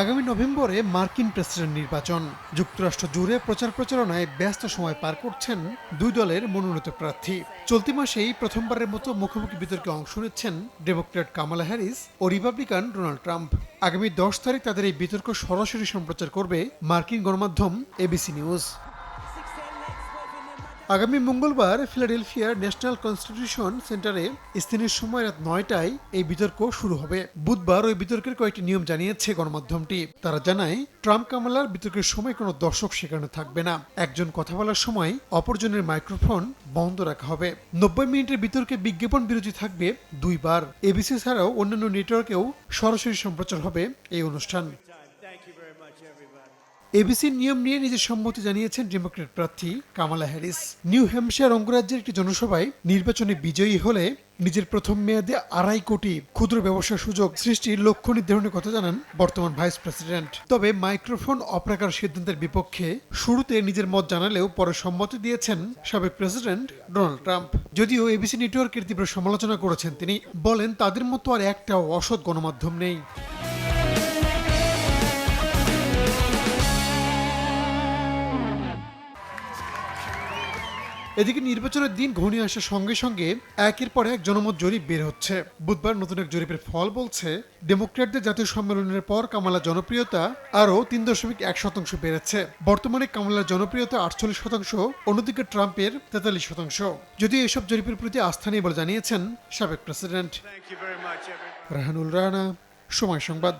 আগামী নভেম্বরে মার্কিন প্রেসিডেন্ট নির্বাচন। যুক্তরাষ্ট্র জুড়ে প্রচার প্রচারণায় ব্যস্ত সময় পার করছেন দুই দলের মনোনীত প্রার্থী। চলতি মাসেই প্রথমবারের মতো মুখোমুখি বিতর্কে অংশ নিচ্ছেন ডেমোক্র্যাট কামালা হ্যারিস ও রিপাবলিকান ডোনাল্ড ট্রাম্প। আগামী দশ তারিখ তাদের এই বিতর্ক সরাসরি সম্প্রচার করবে মার্কিন গণমাধ্যম এবিসি নিউজ। আগামী মঙ্গলবার ফিলাডেলফিয়ার ন্যাশনাল কনস্টিটিউশন সেন্টারে স্থানীয় সময় রাত নয়টায় এই বিতর্ক শুরু হবে। বুধবার ওই বিতর্কের কয়েকটি নিয়ম জানিয়েছে গণমাধ্যমটি। তারা জানায়, ট্রাম্প কামালার বিতর্কের সময় কোনো দর্শক সেখানে থাকবে না। একজন কথা বলার সময় অপরজনের মাইক্রোফোন বন্ধ রাখা হবে। নব্বই মিনিটের বিতর্কে বিজ্ঞাপন বিরতি থাকবে দুইবার। এবিসি ছাড়াও অন্যান্য নেটওয়ার্কেও সরাসরি সম্প্রচার হবে এই অনুষ্ঠান। এবিসির নিয়ম নিয়ে নিজের সম্মতি জানিয়েছেন ডেমোক্রেট প্রার্থী কামালা হ্যারিস। নিউ হ্যাম্পশায়ার অঙ্গরাজ্যের একটি জনসভায় নির্বাচনে বিজয়ী হলে নিজের প্রথম মেয়াদে আড়াই কোটি ক্ষুদ্র ব্যবসার সুযোগ সৃষ্টির লক্ষ্য নির্ধারণের কথা জানান বর্তমান ভাইস প্রেসিডেন্ট। তবে মাইক্রোফোন অপ্রাকার সিদ্ধান্তের বিপক্ষে শুরুতে নিজের মত জানালেও পরে সম্মতি দিয়েছেন সাবেক প্রেসিডেন্ট ডোনাল্ড ট্রাম্প। যদিও এবিসি নেটওয়ার্কের তীব্র সমালোচনা করেছেন তিনি, বলেন তাদের মতো আর একটা অসৎ গণমাধ্যম নেই। এদিকে নির্বাচনের দিন ঘনিয়ে আসার সঙ্গে সঙ্গে একের পর এক জনমত জরিপ বের হচ্ছে বুধবার নতুন এক জরিপের ফল বলছে ডেমোক্র্যাটদের জাতীয় সম্মেলনের পর কামালা জনপ্রিয়তা আরও তিন দশমিক এক শতাংশ বেড়েছে বর্তমানে কামালার জনপ্রিয়তা আটচল্লিশ শতাংশ অন্যদিকে ট্রাম্পের তেতাল্লিশ শতাংশ যদিও এসব জরিপের প্রতি আস্থা নেই বলে জানিয়েছেন সাবেক প্রেসিডেন্ট. রাহানুল রানা সময় সংবাদ.